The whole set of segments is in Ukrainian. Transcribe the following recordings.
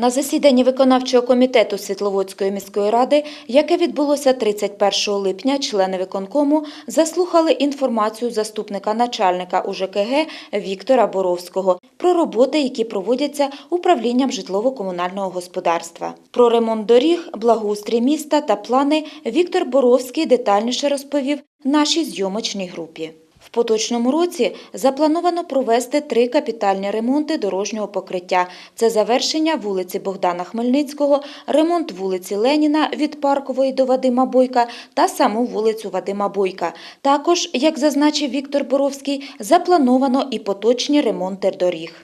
На засіданні виконавчого комітету Світловодської міської ради, яке відбулося 31 липня, члени виконкому заслухали інформацію заступника начальника УЖКГ Віктора Боровського про роботи, які проводяться управлінням житлово-комунального господарства. Про ремонт доріг, благоустрій міста та плани Віктор Боровський детальніше розповів нашій зйомочній групі. Поточному році заплановано провести три капітальні ремонти дорожнього покриття. Це завершення вулиці Богдана Хмельницького, ремонт вулиці Леніна від Паркової до Вадима Бойка та саму вулицю Вадима Бойка. Також, як зазначив Віктор Боровський, заплановано і поточні ремонти доріг.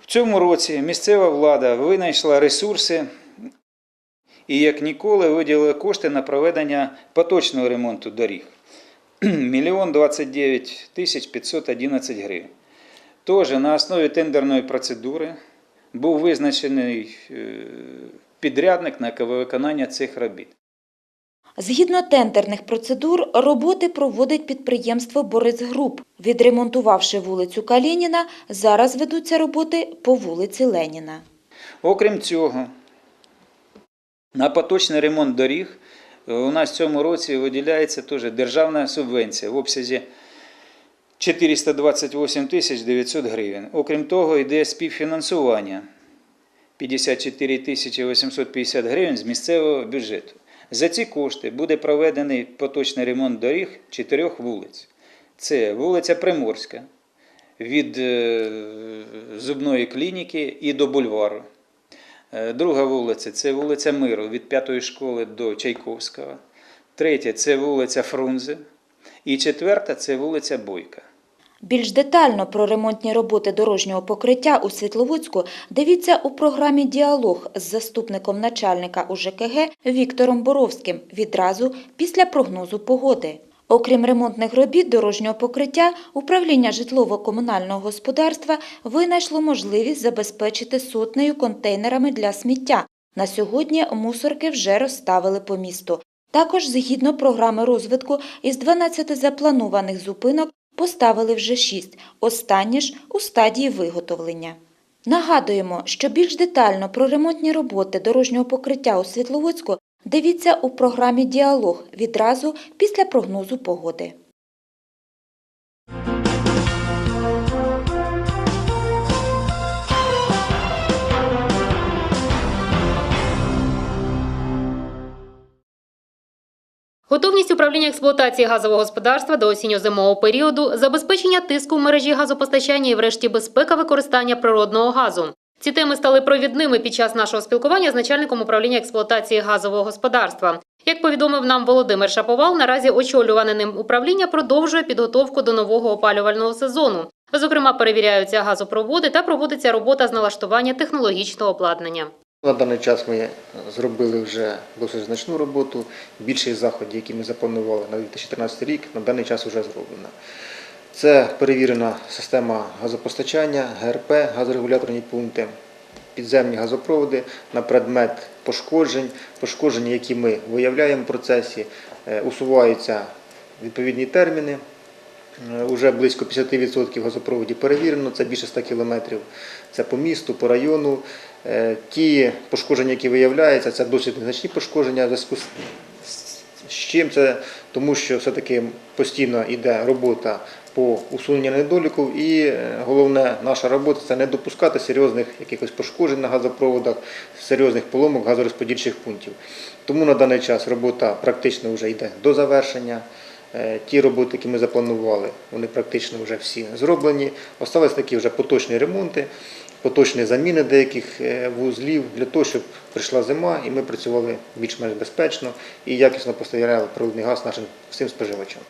В цьому році місцева влада винайшла ресурси і як ніколи виділила кошти на проведення поточного ремонту доріг. Мільйон 29 тисяч 511 гривень. Тож на основі тендерної процедури був визначений е, підрядник на виконання цих робіт. Згідно тендерних процедур, роботи проводить підприємство «Борисгруп». Відремонтувавши вулицю Калініна, зараз ведуться роботи по вулиці Леніна. Окрім цього, на поточний ремонт доріг у нас в цьому році виділяється теж державна субвенція в обсязі 428 тисяч 900 гривень. Окрім того, йде співфінансування 54 тисячі 850 гривень з місцевого бюджету. За ці кошти буде проведений поточний ремонт доріг чотирьох вулиць. Це вулиця Приморська від е, зубної клініки і до бульвару. Е, Друга вулиця це вулиця Миру від п'ятої школи до Чайковського. Третя це вулиця Фрунзе. І четверта це вулиця Бойка. Більш детально про ремонтні роботи дорожнього покриття у Світловодську дивіться у програмі «Діалог» з заступником начальника УЖКГ Віктором Боровським відразу після прогнозу погоди. Окрім ремонтних робіт дорожнього покриття, управління житлово-комунального господарства винайшло можливість забезпечити сотнею контейнерами для сміття. На сьогодні мусорки вже розставили по місту. Також, згідно програми розвитку, із 12 запланованих зупинок поставили вже 6, останні ж у стадії виготовлення. Нагадуємо, що більш детально про ремонтні роботи дорожнього покриття у Світловодську дивіться у програмі «Діалог» відразу після прогнозу погоди. Готовність управління експлуатації газового господарства до осінньо-зимового періоду, забезпечення тиску в мережі газопостачання і, врешті, безпека використання природного газу. Ці теми стали провідними під час нашого спілкування з начальником управління експлуатації газового господарства. Як повідомив нам Володимир Шаповал, наразі очолюване ним управління продовжує підготовку до нового опалювального сезону. Зокрема, перевіряються газопроводи та проводиться робота з налаштування технологічного обладнання. На даний час ми зробили вже досить значну роботу. Більшість заходів, які ми запланували на 2013 рік, на даний час вже зроблено. Це перевірена система газопостачання, ГРП, газорегуляторні пункти, підземні газопроводи на предмет пошкоджень, пошкодження, які ми виявляємо в процесі, е, усуваються відповідні терміни. Е, Уже близько 50% газопроводів перевірено, це більше 100 кілометрів. Це по місту, по району. Е, Ті пошкодження, які виявляються, це досить незначні пошкодження. В зв'язку з чим це? Тому що все-таки постійно йде робота по усуненню недоліків, і е, головне наша робота це не допускати серйозних якихось пошкоджень на газопроводах, серйозних поломок газорозподільчих пунктів. Тому на даний час робота практично вже йде до завершення. Е, Ті роботи, які ми запланували, вони практично вже всі зроблені. Остались такі вже поточні ремонти, поточні заміни деяких е, вузлів для того, щоб прийшла зима і ми працювали більш-менш безпечно і якісно поставляли природний газ нашим всім споживачам.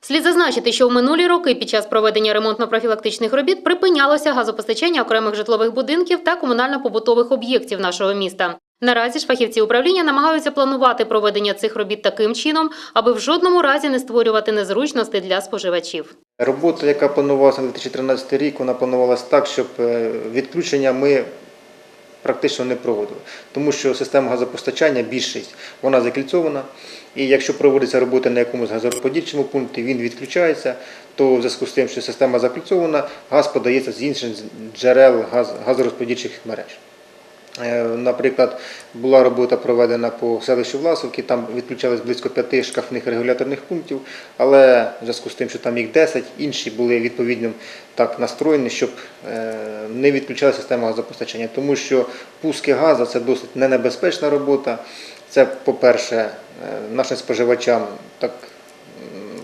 Слід зазначити, що в минулі роки під час проведення ремонтно-профілактичних робіт припинялося газопостачання окремих житлових будинків та комунально-побутових об'єктів нашого міста. Наразі ж фахівці управління намагаються планувати проведення цих робіт таким чином, аби в жодному разі не створювати незручностей для споживачів. Робота, яка планувалася на 2013 рік, вона планувалася так, щоб е, відключення ми практично не проводили. Тому що система газопостачання, більшість, вона закільцована. І якщо проводиться робота на якомусь газорозподільчому пункті, він відключається, то в зв'язку з тим, що система закільцована, газ подається з інших джерел газ, газорозподільчих мереж. Е, Наприклад, була робота проведена по селищу Власовки, там відключались близько п'яти шкафних регуляторних пунктів, але в зв'язку з тим, що там їх 10, інші були відповідно так настроєні, щоб е, не відключала система газопостачання, тому що пуски газу це досить ненебезпечна робота. Це, по-перше, е, нашим споживачам так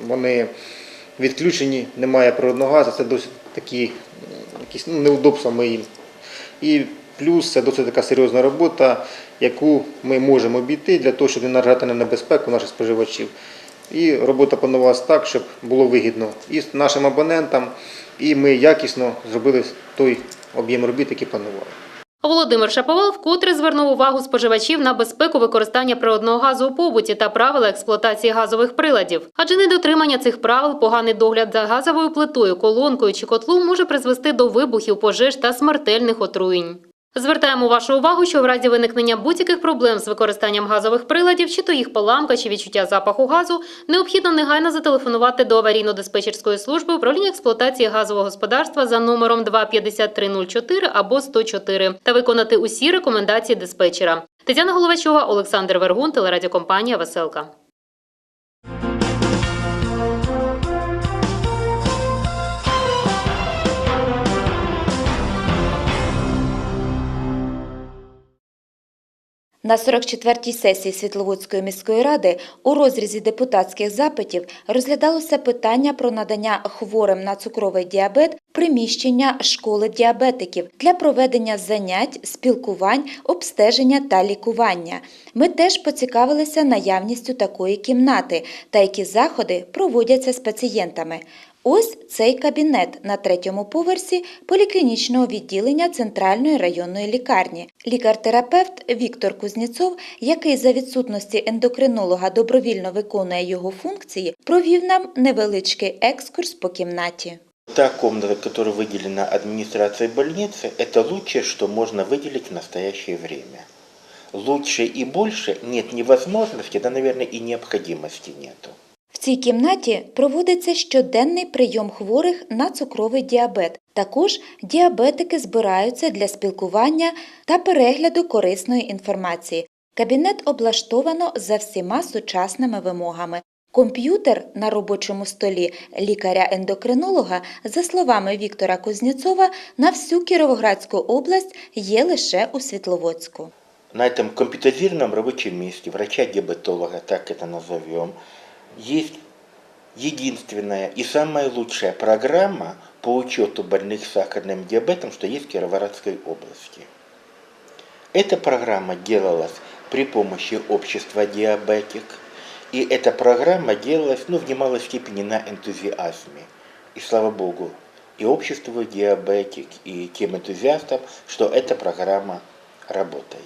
вони відключені, немає природного газу, це досить такі якісь ну, неудобства ми їм. І плюс це досить така серйозна робота, яку ми можемо обійти для того, щоб не наражати на небезпеку наших споживачів. І робота планувалася так, щоб було вигідно і нашим абонентам, і ми якісно зробили той об'єм робіт, який планували. Володимир Шаповал вкотре звернув увагу споживачів на безпеку використання природного газу у побуті та правила експлуатації газових приладів. Адже недотримання цих правил, поганий догляд за газовою плитою, колонкою чи котлом може призвести до вибухів, пожеж та смертельних отруєнь. Звертаємо вашу увагу, що в разі виникнення будь-яких проблем з використанням газових приладів, чи то їх поламка, чи відчуття запаху газу, необхідно негайно зателефонувати до аварійно-диспетчерської служби управління експлуатації газового господарства за номером 25304 або 104 та виконати усі рекомендації диспетчера. Тетяна Головачова, Олександр Вергун, телерадіокомпанія Веселка. На 44-й сесії Світловодської міської ради у розрізі депутатських запитів розглядалося питання про надання хворим на цукровий діабет приміщення школи діабетиків для проведення занять, спілкувань, обстеження та лікування. Ми теж поцікавилися наявністю такої кімнати та які заходи проводяться з пацієнтами. Ось цей кабінет на третьому поверсі поліклінічного відділення Центральної районної лікарні. Лікар-терапевт Віктор Кузнєцов, який за відсутності ендокринолога добровільно виконує його функції, провів нам невеличкий екскурс по кімнаті. Та комната, которая выделена администрацией больницы, это лучшее, что можно выделить в настоящее время. Лучше и больше нет ни возможности, да, наверное, и необходимости нету. В цій кімнаті проводиться щоденний прийом хворих на цукровий діабет. Також діабетики збираються для спілкування та перегляду корисної інформації. Кабінет облаштовано за всіма сучасними вимогами. Комп'ютер на робочому столі лікаря-ендокринолога, за словами Віктора Кузнєцова, на всю Кіровоградську область є лише у Світловодську. На этом компьютеризированном рабочем месте врача-диабетолога, так это назовем, есть единственная и самая лучшая программа по учету больных с сахарным диабетом, что есть в Кировоградской области. Эта программа делалась при помощи общества «Диабетик», и эта программа делалась ну, в немалой степени на энтузиазме. И слава богу, и обществу «Диабетик», и тем энтузиастам, что эта программа работает.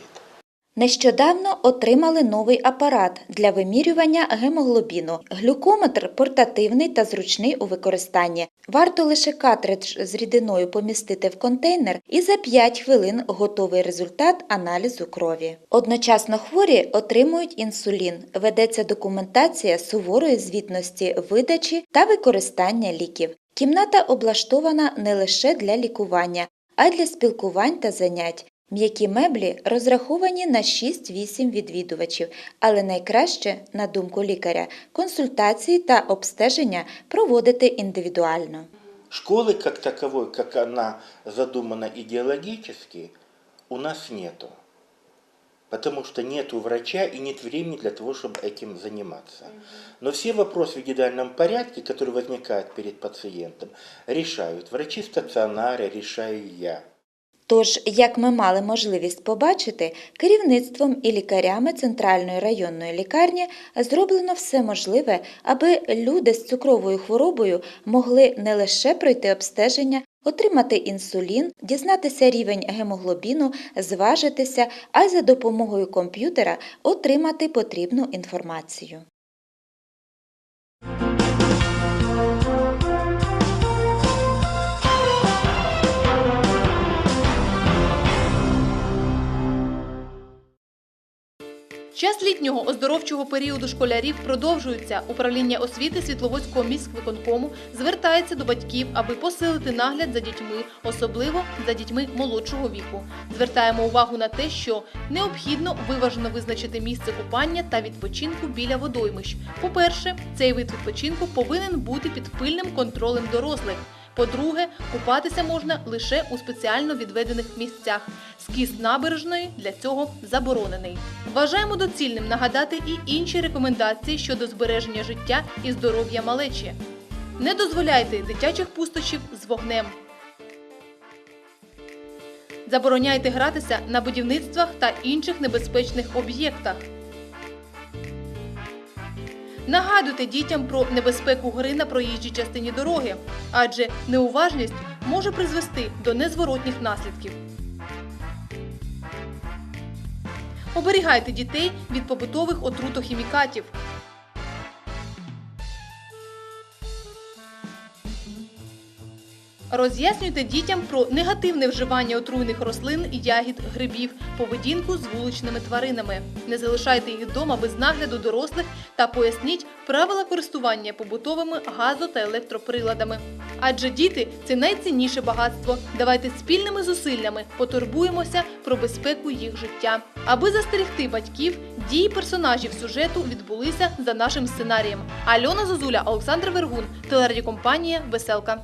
Нещодавно отримали новий апарат для вимірювання гемоглобіну. Глюкометр портативний та зручний у використанні. Варто лише картридж з рідиною помістити в контейнер і за 5 хвилин готовий результат аналізу крові. Одночасно хворі отримують інсулін. Ведеться документація суворої звітності видачі та використання ліків. Кімната облаштована не лише для лікування, а й для спілкувань та занять. М'які меблі розраховані на 6-8 відвідувачів, але найкраще, на думку лікаря, консультації та обстеження проводити індивідуально. Школы как таковой, как она задумана идеологически, у нас нету. Потому что нету врача и нет времени для того, чтобы этим заниматься. Но все вопросы в индивидуальном порядке, которые возникают перед пациентом, решают врачи стационара, решаю я. Тож, як ми мали можливість побачити, керівництвом і лікарями Центральної районної лікарні зроблено все можливе, аби люди з цукровою хворобою могли не лише пройти обстеження, отримати інсулін, дізнатися рівень гемоглобіну, зважитися, а за допомогою комп'ютера отримати потрібну інформацію. Час літнього оздоровчого періоду школярів продовжується. Управління освіти Світловодського міськвиконкому звертається до батьків, аби посилити нагляд за дітьми, особливо за дітьми молодшого віку. Звертаємо увагу на те, що необхідно виважено визначити місце купання та відпочинку біля водоймищ. По-перше, цей вид відпочинку повинен бути під пильним контролем дорослих. По-друге, купатися можна лише у спеціально відведених місцях. Скіст набережної для цього заборонений. Вважаємо доцільним нагадати і інші рекомендації щодо збереження життя і здоров'я малечі. Не дозволяйте дитячих пустощів з вогнем. Забороняйте гратися на будівництвах та інших небезпечних об'єктах. Нагадуйте дітям про небезпеку гри на проїжджій частині дороги, адже неуважність може призвести до незворотніх наслідків. Оберігайте дітей від побутових отрутохімікатів. Роз'яснюйте дітям про негативне вживання отруйних рослин, ягід, грибів, поведінку з вуличними тваринами. Не залишайте їх вдома без нагляду дорослих та поясніть правила користування побутовими газо та електроприладами. Адже діти це найцінніше багатство. Давайте спільними зусиллями потурбуємося про безпеку їх життя. Аби застерегти батьків, дії персонажів сюжету відбулися за нашим сценарієм. Альона Зозуля, Олександр Вергун, телерадіокомпанія Веселка.